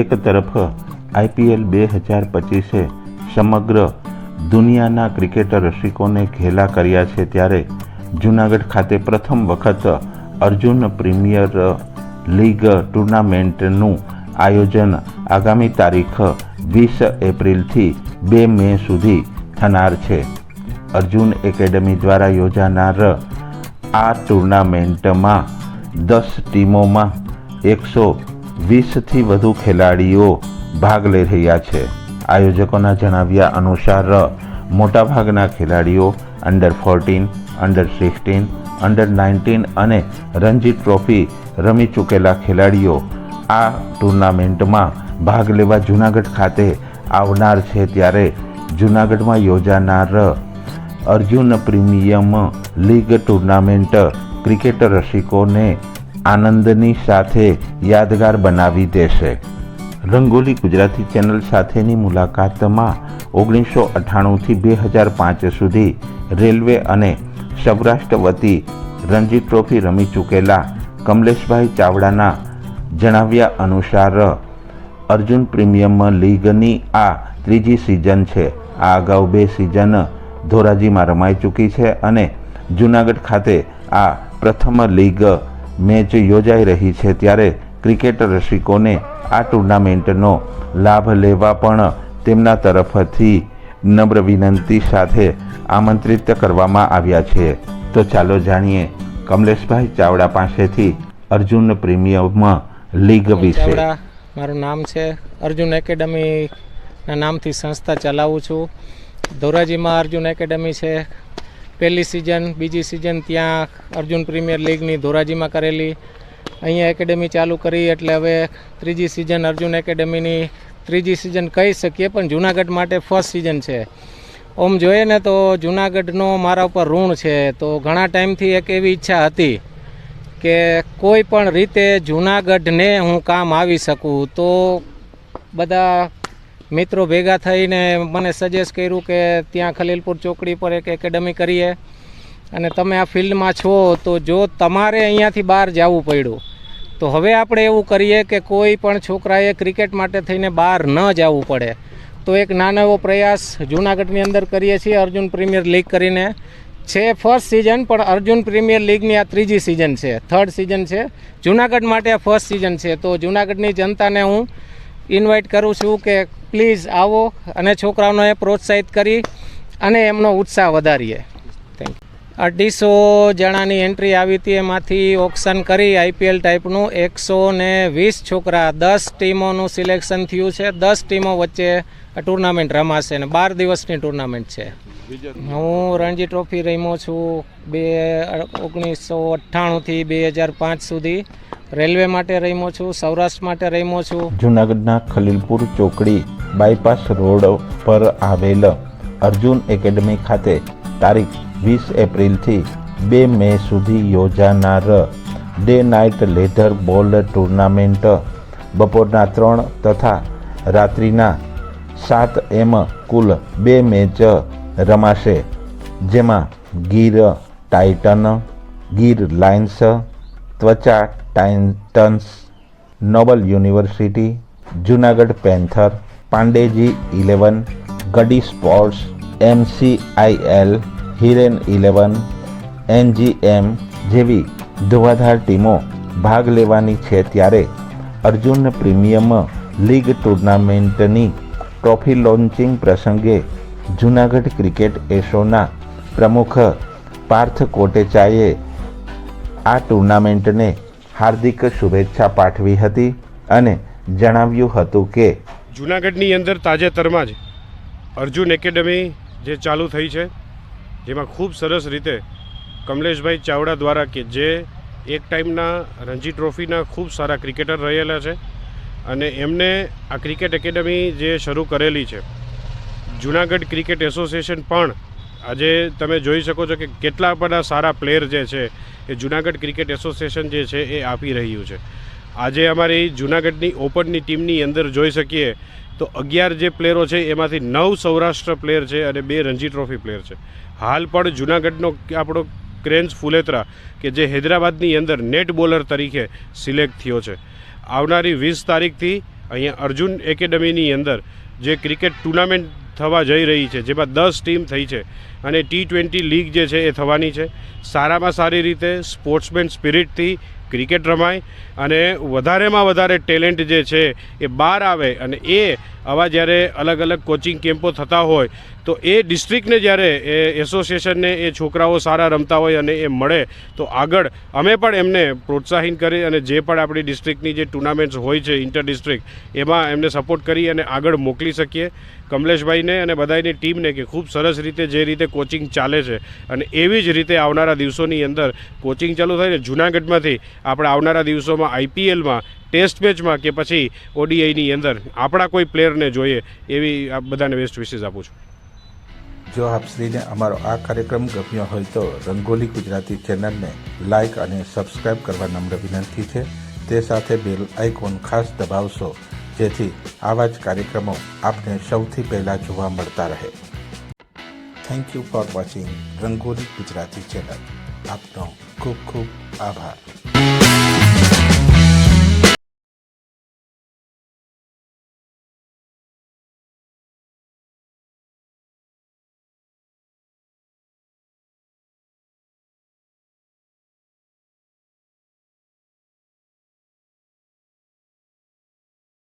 એક તરફ આઈપીએલ બે હજાર પચીસે સમગ્ર દુનિયાના ક્રિકેટર રસિકોને ઘેલા કર્યા છે ત્યારે જૂનાગઢ ખાતે પ્રથમ વખત અર્જુન પ્રીમિયર લીગ ટુર્નામેન્ટનું આયોજન આગામી તારીખ વીસ એપ્રિલથી બે મે સુધી થનાર છે. અર્જુન એકેડમી દ્વારા યોજાનાર આ ટુર્નામેન્ટમાં દસ ટીમોમાં એકસો વીસથી વધુ ખેલાડીઓ ભાગ લઈ રહ્યા છે. આયોજકોના જણાવ્યા અનુસાર મોટાભાગના ખેલાડીઓ under fourteen under sixteen under nineteen અને રણજી ટ્રોફી રમી ચૂકેલા ખેલાડીઓ આ ટુર્નામેન્ટમાં ભાગ લેવા જૂનાગઢ ખાતે આવનાર છે ત્યારે જૂનાગઢમાં યોજાનાર Arjun premium league tournament cricket રસિકોને આનંદની સાથે યાદગાર બનાવી દેશે. રંગોલી ગુજરાતી ચેનલ સાથેની મુલાકાતમાં ઓગણીસો અઠ્ઠાણુંથી બે હજાર પાંચ સુધી રેલવે અને સૌરાષ્ટ્ર વતી રણજી ટ્રોફી રમી ચૂકેલા કમલેશભાઈ ચાવડાના જણાવ્યા અનુસાર અર્જુન પ્રીમિયમ લીગની આ ત્રીજી સિઝન છે. આ અગાઉ બે સિઝન ધોરાજીમાં રમાઈ ચૂકી છે અને જૂનાગઢ ખાતે આ પ્રથમ લીગ મેચ યોજાઈ રહી છે ત્યારે ક્રિકેટ રસિકોને આ ટુર્નામેન્ટનો લાભ લેવા પણ તેમના તરફથી નમ્ર વિનંતી સાથે આમંત્રિત કરવામાં આવ્યા છે. તો ચાલો જાણીએ કમલેશભાઈ ચાવડા પાસેથી અર્જુન પ્રીમિયમ લીગ વિશે. મારું નામ છે. અર્જુન એકેડમીના નામથી સંસ્થા ચલાવું છું. ધોરાજીમાં અર્જુન એકેડમી છે. પહેલી સિઝન બીજી સિઝન ત્યાં અર્જુન પ્રીમિયર લીગની ધોરાજીમાં કરેલી. અહીંયા એકેડમી ચાલુ કરી એટલે હવે ત્રીજી સિઝન અર્જુન એકેડમીની ત્રીજી સિઝન કહી શકીએ, પણ જુનાગઢ માટે ફર્સ્ટ સિઝન છે. ઓમ જોઈએ ને તો જુનાગઢનો મારા ઉપર ઋણ છે. તો ઘણા ટાઈમથી એક એવી ઈચ્છા હતી કે કોઈ પણ રીતે જુનાગઢને હું કામ આવી શકું. તો બધા મિત્રો ભેગા થઈને મને સજેસ્ટ કર્યું કે ત્યાં ખલીલપુર ચોકડી પર એક એકેડમી કરીએ. અને તમે આ ફિલ્ડમાં છો તો જો તમારે અહીંયાથી બહાર જવું પડ્યું, તો હવે આપણે એવું કરીએ કે કોઈ પણ છોકરાએ ક્રિકેટ માટે થઈને બહાર ન જવું પડે. તો એક નાનો એવો પ્રયાસ જૂનાગઢની અંદર કરીએ છીએ, અર્જુન પ્રીમિયર લીગ કરીને. છે ફર્સ્ટ સિઝન પણ અર્જુન પ્રીમિયર લીગની આ ત્રીજી સિઝન છે થર્ડ સિઝન છે. જૂનાગઢ માટે આ ફર્સ્ટ સિઝન છે. તો જૂનાગઢની જનતાને હું ઇન્વાઇટ કરું છું કે પ્લીઝ આવો અને છોકરાઓને પ્રોત્સાહિત કરી અને એમનો ઉત્સાહ વધારીએ. અઢીસો જણાની એન્ટ્રી આવી હતી, એમાંથી ઓપ્શન કરી આઈપીએલ ટાઈપનું એકસો ને વીસ છોકરા, દસ ટીમોનું સિલેક્શન થયું છે. દસ ટીમો વચ્ચે ટુર્નામેન્ટ રમાશે અને બાર દિવસની ટુર્નામેન્ટ છે. હું રણજી ટ્રોફી રમ્યો છું બે ઓગણીસો અઠ્ઠાણુંથી બે હજાર પાંચ સુધી. રેલવે માટે રમ્યો છું, સૌરાષ્ટ્ર માટે રમ્યો છું. જૂનાગઢના ખલીલપુર ચોકડી બાયપાસ રોડ પર આવેલ અર્જુન એકેડમી ખાતે તારીખ વીસ એપ્રિલથી બે મે સુધી યોજાનાર day night leather ball tournament બપોરના ત્રણ તથા રાત્રિના સાત એમ કુલ બે મેચ રમાશે, જેમાં ગીર ટાઇટન, ગીર લાયન્સ, ત્વચા titans noble university, Junagadh panther, Pandeji eleven ગડી sports, MCIL, Hiren eleven, NGM જેવી ધુવાધાર ટીમો ભાગ લેવાની છે ત્યારે અર્જુન પ્રીમિયમ લીગ ટુર્નામેન્ટની ટ્રોફી લોન્ચિંગ પ્રસંગે જૂનાગઢ ક્રિકેટ એશોના પ્રમુખ પાર્થ કોટેચાએ આ ટુર્નામેન્ટને હાર્દિક શુભેચ્છા પાઠવી હતી અને જણાવ્યું હતું કે જૂનાગઢની અંદર તાજેતરમાં જ અર્જુન એકેડમી જે ચાલુ થઈ છે, જેમાં ખૂબ સરસ રીતે કમલેશભાઈ ચાવડા દ્વારા કે જે એક ટાઈમના રણજી ટ્રોફીના ખૂબ સારા ક્રિકેટર રહેલા છે અને એમને આ ક્રિકેટ એકેડમી જે શરૂ કરેલી છે. જૂનાગઢ ક્રિકેટ એસોસિએશન પણ આજે તમે જોઈ શકો છો કે કેટલા બધા સારા પ્લેયર જે છે, એ જૂનાગઢ ક્રિકેટ એસોસિએશન જે છે, એ આપી રહ્યું છે. આજે અમારી જૂનાગઢની ઓપનની ટીમની અંદર જોઈ શકીએ તો અગિયાર જે પ્લેયરો છે, એમાંથી નવ સૌરાષ્ટ્ર પ્લેયર છે અને બે રણજી ટ્રોફી પ્લેયર છે. હાલ પણ જૂનાગઢનો આપણો ક્રેન્સ ફુલેત્રા કે જે હૈદરાબાદની અંદર નેટ બોલર તરીકે સિલેક્ટ થયો છે. આવનારી વીસ તારીખથી અહીંયા અર્જુન એકેડમીની અંદર જે ક્રિકેટ ટુર્નામેન્ટ થવા જઈ રહી છે, જેમાં દસ ટીમ થઈ છે. અને ટી ટ્વેન્ટી લીગ જે છે એ થવાની છે. સારામાં સારી રીતે સ્પોર્ટ્સમેન સ્પિરિટથી ક્રિકેટ રમાય અને વધારેમાં વધારે ટેલેન્ટ જે છે એ બહાર આવે અને એ આવા જ્યારે અલગ અલગ કોચિંગ કેમ્પો થતા હોય, તો એ ડિસ્ટ્રિક્ટને જ્યારે, એ એસોસિએશનને એ છોકરાઓ સારા રમતા હોય અને એ મળે, તો આગળ અમે પણ એમને પ્રોત્સાહિત કરી અને જે પણ આપણી ડિસ્ટ્રિક્ટની જે ટુર્નામેન્ટ્સ હોય છે ઇન્ટર ડિસ્ટ્રિક્ટ એમાં એમને સપોર્ટ કરી અને આગળ મોકલી શકીએ. કમલેશભાઈને અને બધાની ટીમને કે ખૂબ સરસ રીતે જે રીતે કોચિંગ ચાલે છે અને એવી જ રીતે આવનારા દિવસોની અંદર કોચિંગ ચાલુ થાય ને, જૂનાગઢમાંથી આપણે આવનારા દિવસોમાં આઈપીએલમાં ટેસ્ટ મેચમાં કે પછી ઓડીઆઈની અંદર આપણા કોઈ પ્લેયરને જોઈએ એવી આ બધાને વેસ્ટ વિશેષ આપું છું. જો આપ શ્રીને અમારો આ કાર્યક્રમ ગમ્યો હોય તો રંગોલી ગુજરાતી ચેનલને લાઇક અને સબસ્ક્રાઇબ કરવા નમ્ર વિનંતી છે. તે સાથે બેલ આઇકોન ખાસ દબાવશો, જેથી આવા જ કાર્યક્રમો આપને સૌથી પહેલાં જોવા મળતા રહે. Thank you for watching Rangoli Gujarati channel આપનો ખૂબ ખૂબ આભાર.